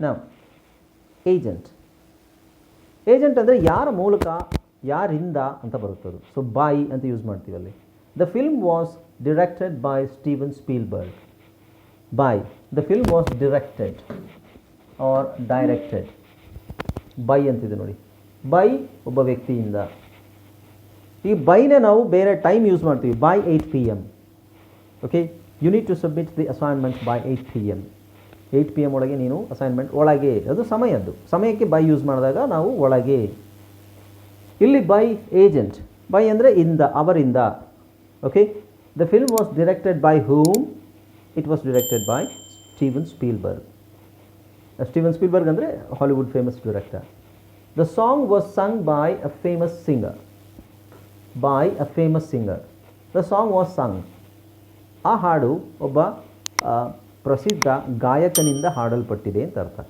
ನಾವು agent agent ಅಂದರೆ ಯಾರ ಮೂಲಕ, ಯಾರಿಂದ ಅಂತ ಬರುತ್ತದು ಸೊ ಬಾಯಿ ಅಂತ ಯೂಸ್ ಮಾಡ್ತೀವಿ ಅಲ್ಲಿ. The film was directed by Steven Spielberg by the film was directed or directed by ಅಂತಿದೆ ನೋಡಿ. ಬೈ ಒಬ್ಬ ವ್ಯಕ್ತಿಯಿಂದ. ಈ ಬೈನೇ ನಾವು ಬೇರೆ ಟೈಮ್ ಯೂಸ್ ಮಾಡ್ತೀವಿ. By eight P M okay you need to submit the assignment by eight P M eight P M ಒಳಗೆ ನೀನು ಅಸೈನ್ಮೆಂಟ್ ಒಳಗೆ. ಅದು ಸಮಯದ್ದು. ಸಮಯಕ್ಕೆ ಬೈ ಯೂಸ್ ಮಾಡಿದಾಗ ನಾವು ಒಳಗೆ. ಇಲ್ಲಿ ಬೈ ಏಜೆಂಟ್ ಬೈ ಅಂದರೆ ಇಂದ, ಅವರಿಂದ. Okay the film was directed by whom it was directed by Steven Spielberg Steven Spielberg ಅಂದರೆ Hollywood famous director the song was sung by a famous singer by a famous singer the song was sung ಆ ಹಾಡು ಒಬ್ಬ ಪ್ರಸಿದ್ಧ ಗಾಯಕನಿಂದ ಹಾಡಲ್ಪಟ್ಟಿದೆ ಅಂತ ಅರ್ಥ.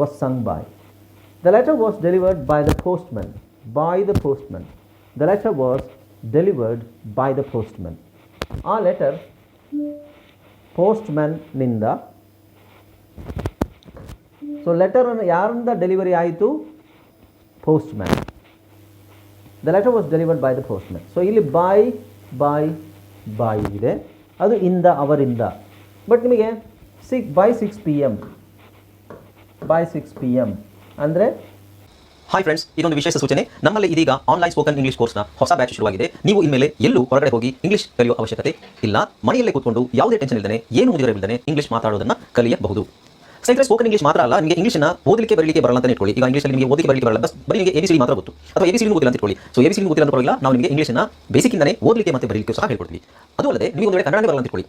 Was sung by the letter was delivered by the postman by the postman the letter was delivered by the postman ಆ letter ಪೋಸ್ಟ್ಮನ್ನಿಂದ ಸೊ ಲೆಟರನ್ನು ಯಾರಿಂದ ಡೆಲಿವರಿ ಆಯಿತು? Postman the letter was delivered by the postman so ಇಲ್ಲಿ ಬಾಯ್ ಬಾಯ್ ಬಾಯ್ ಇದೆ. ಅದು ಇಂದ, ಅವರಿಂದ. ಬಟ್ ನಿಮಗೆ sick by six P M by six P M ಅಂದರೆ ಹಾಯ್ ಫ್ರೆಂಡ್ಸ್ ಇದೊಂದು ವಿಶೇಷ ಸೂಚನೆ. ನಮ್ಮಲ್ಲಿ ಇದೀಗ ಆನ್ಲೈನ್ ಸ್ಪೋಕನ್ ಇಂಗ್ಲಿಷ್ ಕೋರ್ಸ್ನ ಹೊಸ ಬ್ಯಾಚ್ ಶುರುವಾಗಿದೆ. ನೀವು ಇನ್ಮೇಲೆ ಎಲ್ಲೂ ಹೊರಗಡೆ ಹೋಗಿ ಇಂಗ್ಲಿಷ್ ಕಲಿಯುವ ಅವಶ್ಯಕತೆ ಇಲ್ಲ. ಮನೆಯಲ್ಲೇ ಕೂತ್ಕೊಂಡು ಯಾವುದೇ ಟೆನ್ಷನ್ ಇಲ್ಲದೆ ಏನು ಮುಗಿದರೆ ಇಂಗ್ಲಿಷ್ ಮಾತಾಡೋದನ್ನು ಕಲಿಯಬಹುದು. ಸ್ನೇಹಿತರೆ ಸ್ಪೋಕನ್ ಇಂಗ್ಲಿಷ್ ಮಾತ್ರ ಅಲ್ಲ, ನಿಮಗೆ ಇಂಗ್ಲಿಷ್ನ ಓದಲಿಕ್ಕೆ ಬರಲಿಕ್ಕೆ ಬರಲ್ಲ ಅಂತ ಇಟ್ಕೊಳ್ಳಿ. ಈಗ ಇಂಗ್ಲಿಷಲ್ಲಿ ನಿಮಗೆ ಓದಲಿಕ್ಕೆ ಬರಲಿಕ್ಕೆ ಬರಲ್ಲ ಬಸ್ ಬರೀ ನಿಮಗೆ ಎಬಿಸಿಡಿ ಮಾತ್ರ ಗೊತ್ತು. ಅಥವಾ ಎಬಿಸಿಡಿ ಗೊತ್ತಿಲ್ಲ ಅಂತ ಇಟ್ಕೊಳ್ಳಿ. ಸೊ ಎಬಿಸಿಡಿ ಗೊತ್ತಿಲ್ಲ ಅಂತ ನಾವು ನಿಮಗೆ ಇಂಗ್ಲಿಷ್ನ ಬೇಸಿಕ್ಕಿಂದನೇ ಓದಲಿಕ್ಕೆ ಮತ್ತೆ ಬರಲಿಕ್ಕೆ ಸಹ ಹೇಳ್ಕೊಡ್ತೀವಿ. ಅದು ಅಲ್ಲದೆ, ನೀವು ಒಂದು ವೇಳೆ ಕನ್ನಡ ಬರಲ್ಲ ಅಂತ ಇಟ್ಕೊಳ್ಳಿ.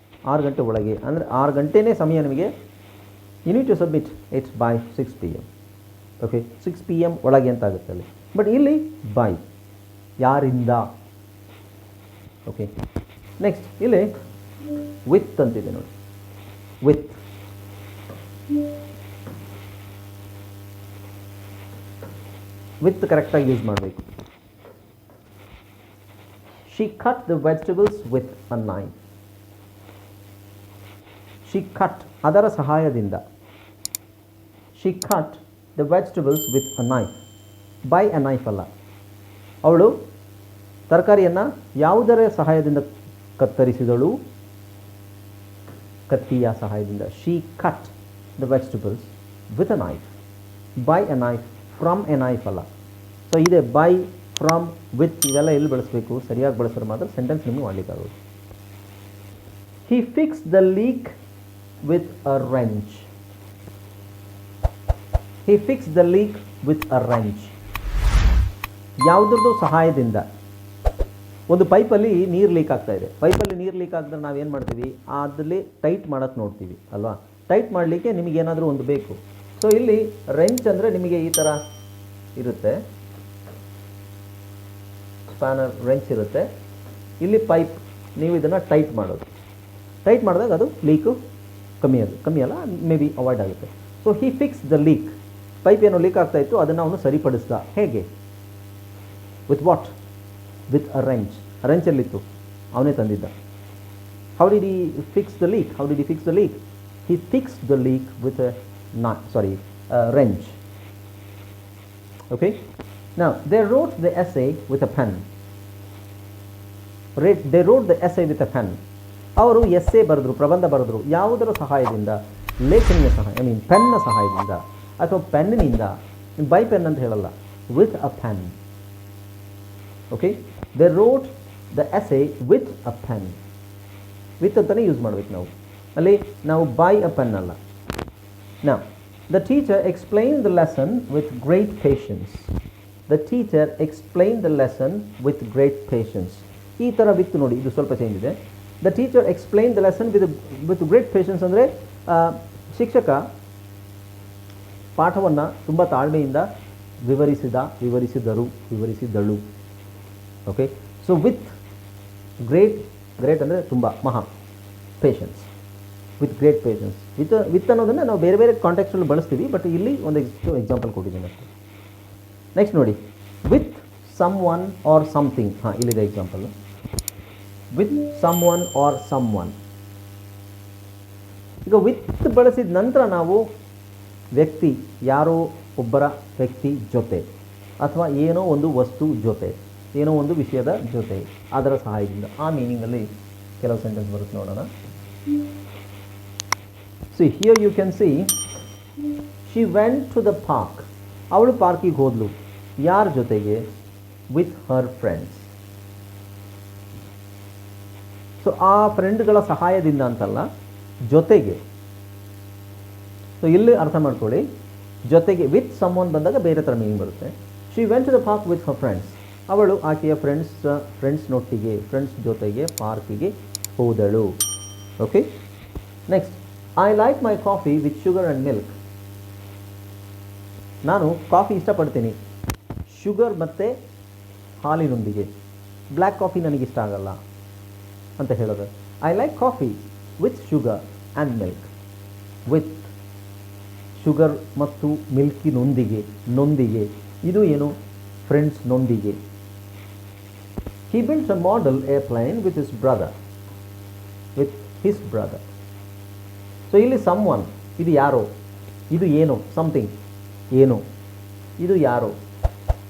ಆರು ಗಂಟೆ ಒಳಗೆ. ಅಂದರೆ ಆರು ಗಂಟೆನೇ ಸಮಯ ನಿಮಗೆ you need to submit it's by six P M okay six P M ಒಳಗೆ ಅಂತ ಆಗುತ್ತೆ ಅಲ್ಲಿ. ಬಟ್ ಇಲ್ಲಿ ಬೈ ಯಾರಿಂದ? ಓಕೆ ನೆಕ್ಸ್ಟ್ ಇಲ್ಲಿ ವಿತ್ ಅಂತಿದೆ ನೋಡಿ. ವಿತ್ ವಿತ್ ಕರೆಕ್ಟಾಗಿ ಯೂಸ್ ಮಾಡಬೇಕು. She cut the vegetables with a knife cut ಅದರ ಸಹಾಯದಿಂದ. She cut the vegetables with a knife by a knife ಅಲ್ಲ. ಅವಳು ತರಕಾರಿಯನ್ನು ಯಾವುದರ ಸಹಾಯದಿಂದ ಕತ್ತರಿಸಿದಳು? ಕತ್ತಿಯ ಸಹಾಯದಿಂದ. She cut the vegetables with a knife by a knife from a knife ಅಲ್ಲ. ಸೊ ಇದೆ ಬೈ ಫ್ರಮ್ ವಿತ್ ಇವೆಲ್ಲ ಎಲ್ಲಿ ಬಳಸಬೇಕು? ಸರಿಯಾಗಿ ಬಳಸಿದ್ರೆ ಮಾತ್ರ ಸೆಂಟೆನ್ಸ್ ನಿಮಗೆ ಮಾಡಲಿಕ್ಕಾಗೋದು. He fix the leak with a wrench. He fix the leak with a wrench ಯಾವುದ್ರದ್ದು ಸಹಾಯದಿಂದ? ಒಂದು ಪೈಪಲ್ಲಿ ನೀರು ಲೀಕ್ ಆಗ್ತಾ ಇದೆ. ಪೈಪಲ್ಲಿ ನೀರು ಲೀಕ್ ಆಗಿದ್ರೆ ನಾವೇನು ಮಾಡ್ತೀವಿ? ಅದರಲ್ಲಿ ಟೈಟ್ ಮಾಡೋಕ್ಕೆ ನೋಡ್ತೀವಿ, ಅಲ್ವಾ? ಟೈಟ್ ಮಾಡಲಿಕ್ಕೆ ನಿಮಗೆ ಏನಾದರೂ ಒಂದು ಬೇಕು. ಸೊ ಇಲ್ಲಿ ರೆಂಚ್ ಅಂದರೆ ನಿಮಗೆ ಈ ಥರ ಇರುತ್ತೆ. ಸ್ಪ್ಯಾನರ್ ರೆಂಚ್ ಇರುತ್ತೆ. ಇಲ್ಲಿ ಪೈಪ್ ನೀವು ಇದನ್ನು ಟೈಟ್ ಮಾಡೋದು. ಟೈಟ್ ಮಾಡಿದಾಗ ಅದು ಲೀಕು ಕಮ್ಮಿ ಅದು ಕಮ್ಮಿ ಅಲ್ಲ ಮೇ ಬಿ ಅವಾಯ್ಡ್ ಆಗುತ್ತೆ. So he fix the leak pipe ಏನೋ ಲೀಕ್ ಆಗ್ತಾ ಇತ್ತು ಅದನ್ನು ಅವನು ಸರಿಪಡಿಸ್ದ. ಹೇಗೆ? With what with a wrench ರೆಂಚಲ್ಲಿತ್ತು ಅವನೇ ತಂದಿದ್ದ. How did he fix the leak how did he fix the leak he fix the leak with ನಾ sorry wrench Okay? Now, they wrote the essay with a pen. Read- They wrote the essay with a pen. ಅವರು essay ಬರೆದ್ರು, ಪ್ರಬಂಧ ಬರೆದ್ರು, ಯಾವುದರ ಸಹಾಯದಿಂದ, ಲೇಖನಿಯ ಸಹಾಯ I mean ಪೆನ್ನ ಸಹಾಯದಿಂದ ಅಥವಾ ಪೆನ್ನಿನಿಂದ, ಬೈ ಪೆನ್ ಅಂತ ಹೇಳಲ್ಲ with a pen okay the wrote the essay with a pen with ಅಂತಲೇ ಯೂಸ್ ಮಾಡಬೇಕು ನಾವು. ಅಲ್ಲಿ ನಾವು ಬೈ ಅ ಪೆನ್ ಅಲ್ಲ. ನಾ the teacher explain the lesson with great patience the teacher explain the lesson with great patience ಈ ಥರ with ನೋಡಿ, ಇದು ಸ್ವಲ್ಪ ಚೇಂಜ್ ಇದೆ. The teacher explain the lesson with with great patience ಅಂದರೆ ಶಿಕ್ಷಕ ಪಾಠವನ್ನು ತುಂಬ ತಾಳ್ಮೆಯಿಂದ ವಿವರಿಸಿದ, ವಿವರಿಸಿದರು ವಿವರಿಸಿದಳು okay so with great great ಅಂದರೆ ತುಂಬ ಮಹಾ patience with great patience with with ಅನ್ನೋದನ್ನು ನಾವು ಬೇರೆ ಬೇರೆ ಕಾಂಟ್ಯಾಕ್ಟಲ್ಲಿ ಬಳಸ್ತೀವಿ ಬಟ್ ಇಲ್ಲಿ ಒಂದು ಎಕ್ಸಾಂಪಲ್ ಕೊಟ್ಟಿದ್ದೀನಿ ಅಷ್ಟೇ. ನೆಕ್ಸ್ಟ್ ನೋಡಿ. With someone or something ಹಾಂ, ಇಲ್ಲಿದೆ example with someone or someone ಈಗ ವಿತ್ ಬಳಸಿದ ನಂತರ ನಾವು ವ್ಯಕ್ತಿ, ಯಾರೋ ಒಬ್ಬರ ವ್ಯಕ್ತಿ ಜೊತೆ ಅಥವಾ ಏನೋ ಒಂದು ವಸ್ತು ಜೊತೆ, ಏನೋ ಒಂದು ವಿಷಯದ ಜೊತೆ ಅದರ ಸಹಾಯದಿಂದ ಆ ಮೀನಿಂಗಲ್ಲಿ ಕೆಲವು ಸೆಂಟೆನ್ಸ್ ಬರುತ್ತೆ ನೋಡೋಣ. See here you can see she went to the park ಅವಳು ಪಾರ್ಕಿಗೆ ಹೋದ್ಲು. ಯಾರ ಜೊತೆಗೆ? ವಿತ್ ಹರ್ ಫ್ರೆಂಡ್ಸ್ ಸೊ ಆ ಫ್ರೆಂಡ್ಗಳ ಸಹಾಯದಿಂದ ಅಂತಲ್ಲ ಜೊತೆಗೆ, ಸೊ ಇಲ್ಲಿ ಅರ್ಥ ಮಾಡ್ಕೊಳ್ಳಿ, ಜೊತೆಗೆ ವಿತ್ ಸಮನ್ ಬಂದಾಗ ಬೇರೆ ಥರ ಮೀನಿಂಗ್ ಬರುತ್ತೆ. She went to the park with her friends ಅವಳು ಆಕೆಯ ಫ್ರೆಂಡ್ಸ್ ಫ್ರೆಂಡ್ಸ್ನೊಟ್ಟಿಗೆ ಫ್ರೆಂಡ್ಸ್ ಜೊತೆಗೆ ಪಾರ್ಕಿಗೆ ಹೋದಳು. Okay next I like my coffee with sugar and milk ನಾನು ಕಾಫಿ ಇಷ್ಟಪಡ್ತೀನಿ. ಶುಗರ್ ಮತ್ತು ಹಾಲಿನೊಂದಿಗೆ. ಬ್ಲ್ಯಾಕ್ ಕಾಫಿ ನನಗಿಷ್ಟ ಆಗಲ್ಲ. ಅಂತ ಹೇಳೋದು. I like coffee with sugar and milk with sugar ಮತ್ತು ಮಿಲ್ಕಿನೊಂದಿಗೆ ನೊಂದಿಗೆ ಇದು ಏನು? ಫ್ರೆಂಡ್ಸ್ನೊಂದಿಗೆ he builds a model airplane with his brother with his brother so ಇಲ್ಲಿ ಸಮ್ ಒನ್ ಇದು ಯಾರೋ? ಇದು ಏನು? ಸಮಥಿಂಗ್ ಏನು? ಇದು ಯಾರೋ?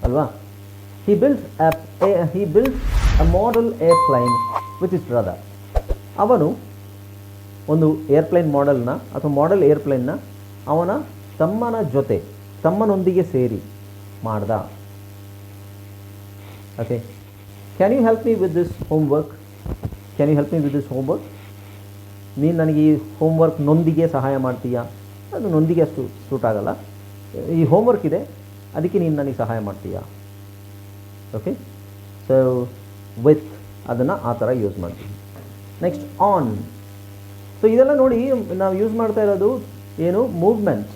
ಅಲ್ವಾ? He build he build a model airplane with his brother ಅವನು ಒಂದು ಏರ್ಪ್ಲೈನ್ ಮಾಡೆಲ್ನ ಅಥವಾ ಮಾಡೆಲ್ ಏರ್ಪ್ಲೈನ್ನ ಅವನ ತಮ್ಮನ ಜೊತೆ, ತಮ್ಮನೊಂದಿಗೆ ಸೇರಿ ಮಾಡ್ದ. Okay can you help me with this homework can you help me with this homework ನೀನು ನನಗೆ ಈ ಹೋಮ್ವರ್ಕ್ ನೊಂದಿಗೆ ಸಹಾಯ ಮಾಡ್ತೀಯಾ? ಅದು ನೊಂದಿಗೆ ಅಷ್ಟು ಸೂಟ್ ಆಗಲ್ಲ. ಈ ಹೋಮ್ವರ್ಕ್ ಇದೆ. ಅದಕ್ಕೆ ನೀನು ನನಗೆ ಸಹಾಯ ಮಾಡ್ತೀಯಾ? ಓಕೆ ಸೊ ವಿತ್ ಅದನ್ನು ಆ ಥರ ಯೂಸ್ ಮಾಡ್ತೀವಿ. ನೆಕ್ಸ್ಟ್ ಆನ್ ಸೊ ಇದೆಲ್ಲ ನೋಡಿ ನಾವು ಯೂಸ್ ಮಾಡ್ತಾ ಇರೋದು ಏನು? ಮೂವ್ಮೆಂಟ್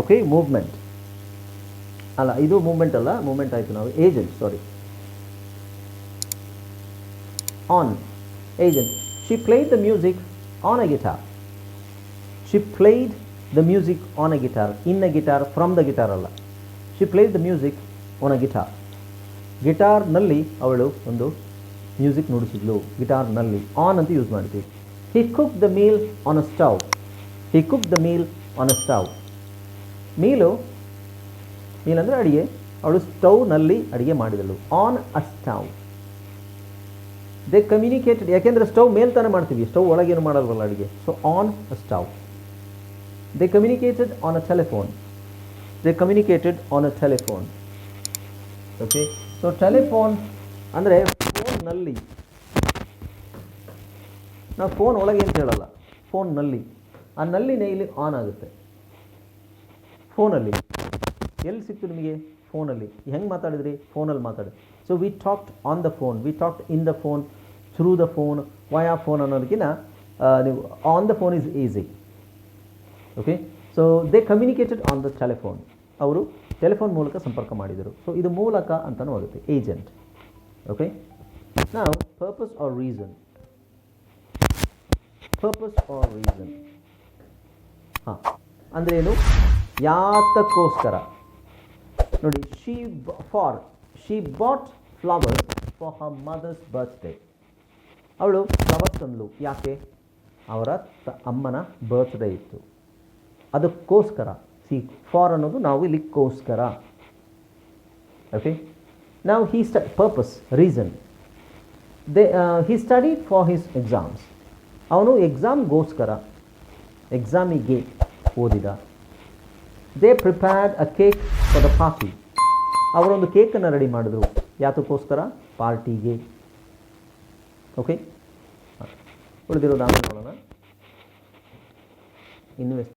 ಓಕೆ ಮೂವ್ಮೆಂಟ್ ಅಲ್ಲ, ಇದು ಮೂವ್ಮೆಂಟ್ ಅಲ್ಲ ಮೂವ್ಮೆಂಟ್ ಆಯಿತು ನಾವು. Agent sorry on agent she played the music on a guitar she played the music on a guitar in a guitar from the guitar ಅಲ್ಲ. She played the music on a guitar ಗಿಟಾರ್ನಲ್ಲಿ ಅವಳು ಒಂದು music ನುಡಿಸಿದ್ಲು. ಗಿಟಾರ್ನಲ್ಲಿ on ಅಂತ use ಮಾಡ್ತೀವಿ he cook the meal on a stove he cook the meal on a stove meal meal ಅಂದರೆ ಅಡುಗೆ. ಅವಳು ಸ್ಟವ್ನಲ್ಲಿ ಅಡುಗೆ ಮಾಡಿದಳು. On a stove they communicated ಯಾಕೆಂದರೆ ಸ್ಟವ್ ಮೇಲ್ ತಾನೇ ಮಾಡ್ತೀವಿ. ಸ್ಟವ್ ಒಳಗೇನು ಮಾಡಲ್ವಲ್ಲ ಅಡುಗೆ. So on a stove they communicated on a telephone they communicated on a telephone okay so telephone ಅಂದರೆ ಫೋನ್ನಲ್ಲಿ ನಾವು ಫೋನ್ ಒಳಗೆ ಅಂತ ಹೇಳಲ್ಲ ಫೋನ್ನಲ್ಲಿ ಆ ನಲ್ಲಿನೇ ಇಲ್ಲಿ ಆನ್ ಆಗುತ್ತೆ. ಫೋನಲ್ಲಿ ಎಲ್ಲಿ ಸಿಕ್ತು ನಿಮಗೆ? ಫೋನಲ್ಲಿ ಹೆಂಗೆ ಮಾತಾಡಿದ್ರಿ? ಫೋನಲ್ಲಿ ಮಾತಾಡಿ. So we talked on the phone we talked in the phone through the phone via phone ಅನ್ನೋದಕ್ಕಿಂತ ನೀವು on the phone is easy okay so they communicated on the telephone ಅವರು ಟೆಲಿಫೋನ್ ಮೂಲಕ ಸಂಪರ್ಕ ಮಾಡಿದರು. ಸೊ ಇದು ಮೂಲಕ ಅಂತಲೂ ಆಗುತ್ತೆ. ಏಜೆಂಟ್. ಓಕೆ ನಾವು purpose or reason purpose or reason ಹಾಂ. ಅಂದರೆ ಏನು? ಯಾತಕ್ಕೋಸ್ಕರ? ನೋಡಿ she for she bought flowers for her mother's birthday ಅವಳು ಫ್ಲವರ್ಸ್ ತಂದಳು ಯಾಕೆ? ಅವರ ಅಮ್ಮನ ಬರ್ತ್ಡೇ ಇತ್ತು. ಅದಕ್ಕೋಸ್ಕರ. ಸಿ ಫಾರ್ ಅನ್ನೋದು ನಾವು ಇಲ್ಲಿಗೋಸ್ಕರ ಓಕೆ ನಾವು he ಸ್ಟ purpose reason they he study for his exams ಅವನು ಎಕ್ಸಾಮ್ಗೋಸ್ಕರ ಎಕ್ಸಾಮಿಗೆ ಓದಿದ. They prepared a cake for the party ಅವರೊಂದು ಕೇಕನ್ನು ರೆಡಿ ಮಾಡಿದ್ರು. ಯಾತಕ್ಕೋಸ್ಕರ? ಪಾರ್ಟಿಗೆ. ಓಕೆ ಉಳಿದಿರೋದು ಆಮೇಲೆ ನೋಡೋಣ. ಇನ್ವೆಸ್ಟ್